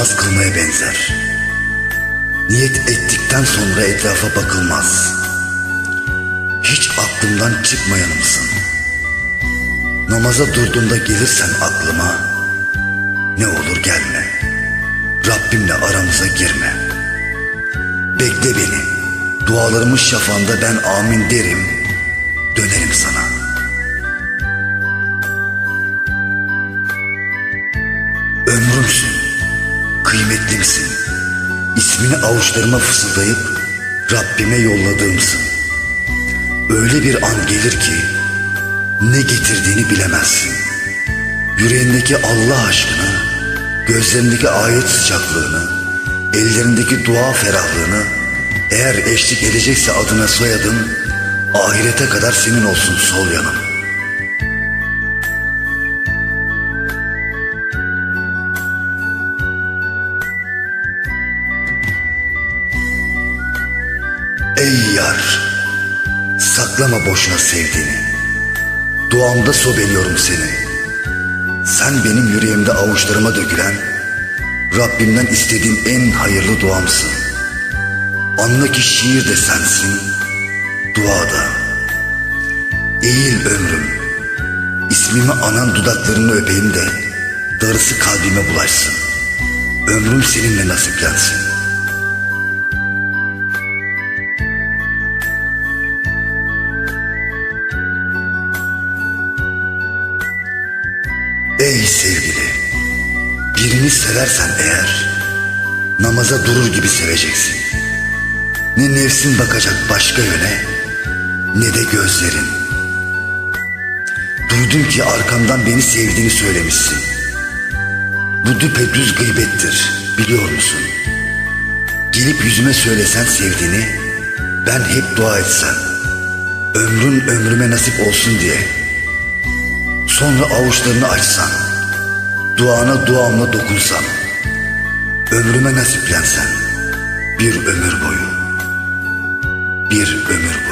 almaya benzer. Niyet ettikten sonra etrafa bakılmaz. Hiç aklımdan çıkmayanımsın. Namaza durduğumda gelirsen aklıma, ne olur gelme. Rabbimle aramıza girme. Bekle beni. Dualarımın şafağında ben amin derim. İsmini avuçlarıma fısıldayıp Rabbime yolladığımsın. Öyle bir an gelir ki ne getirdiğini bilemezsin. Yüreğindeki Allah aşkını, gözlerindeki ayet sıcaklığını, ellerindeki dua ferahlığını eğer eşlik edecekse adına soyadın ahirete kadar senin olsun sol yanım. Ey yar, saklama boşuna sevdiğini. Duamda sobeliyorum seni. Sen benim yüreğimde avuçlarıma dökülen, Rabbimden istediğim en hayırlı duamsın. Anla ki şiir de sensin, dua da. Eğil ömrüm, ismimi anan dudaklarını öpeyim de, darısı kalbime bulaşsın. Ömrüm seninle nasiplensin. Ey sevgili, birini seversen eğer, namaza durur gibi seveceksin. Ne nefsin bakacak başka yöne, ne de gözlerin. Duydum ki arkamdan beni sevdiğini söylemişsin. Bu düpedüz gıybettir, biliyor musun? Gelip yüzüme söylesen sevdiğini, ben hep dua etsem, ömrün ömrüme nasip olsun diye. Sonra avuçlarını açsan, duana duamla dokunsan, ömrüme nasiplensen, bir ömür boyu, bir ömür boyu.